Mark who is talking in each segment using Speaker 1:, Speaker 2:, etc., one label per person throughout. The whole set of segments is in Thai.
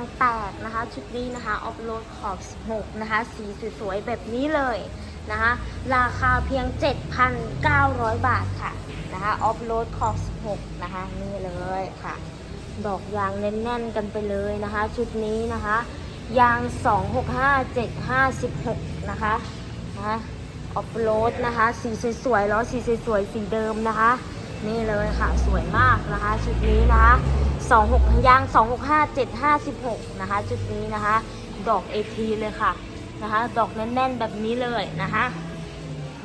Speaker 1: างแตกนะคะชุดนี้นะคะออฟโรดขอบ 16 นะคะ สีสวยๆแบบนี้เลยนะคะ ราคาเพียง 7,900 บาทค่ะนะคะออฟโรดขอบ 16 นะคะ นี่เลยค่ะ ดอกยางแน่นๆกันไปเลยนะคะ ชุดนี้นะคะ ยาง 265756 นะคะนะคะออฟโรดนะคะ สีสวยๆล้อสีสวยๆสีเดิมนะคะ นี่เลยค่ะสวยมากนะคะชุดนี้นะคะ26ยาง265 7516นะคะชุดนี้นะคะ ดอกเอทีเลยค่ะนะคะ ดอกแน่นๆแบบนี้เลยนะคะ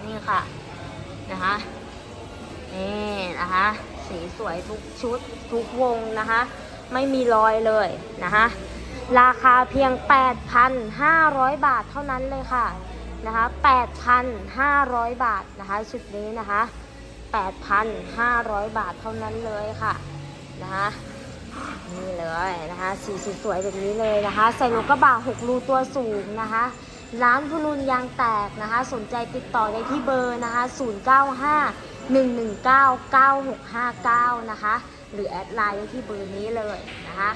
Speaker 1: นี่ค่ะนะคะนี่นะคะสีสวยทุกชุดทุกวงนะคะ ไม่มีรอยเลยนะคะราคาเพียง 8,500 บาทเท่านั้นเลยค่ะนะคะ8,500 บาทนะคะชุดนี้นะคะ 8,500 บาทเท่านั้นเลยค่ะนะคะนี่เลยนะคะสีสวยๆแบบนี้เลยนะคะ ใส่รถกระบะ6รูตัวสูงนะคะ ร้านพุรุนยางแตกนะคะ สนใจติดต่อได้ที่เบอร์นะคะ 095 119 9659 นะคะ หรือแอดไลน์ได้ที่เบอร์นี้เลยนะคะ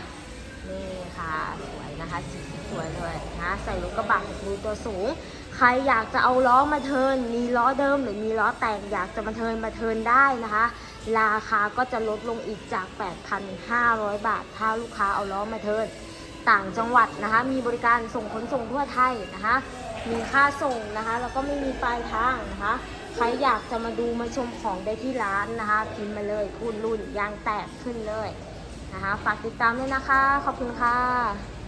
Speaker 1: นี่ค่ะ สวยนะคะสีสวยเลยนะคะใส่รถกระบะ6รูตัวสูง ใครอยากจะเอาล้อมาเทินมีล้อเดิมหรือมีล้อแต่งอยากจะมาเทินมาเทินได้นะคะ ราคาก็จะลดลงอีกจาก 8,500 บาท ถ้าลูกค้าเอาล้อมาเทินต่างจังหวัดนะคะ มีบริการส่งขนส่งทั่วไทยนะคะ มีค่าส่งนะคะ แล้วก็ไม่มีปลายทางนะคะ ใครอยากจะมาดูมาชมของได้ที่ร้านนะคะ พิมพ์มาเลยคุณรุ่นยางแตกขึ้นเลยนะคะ ฝากติดตามด้วยนะคะ ขอบคุณค่ะ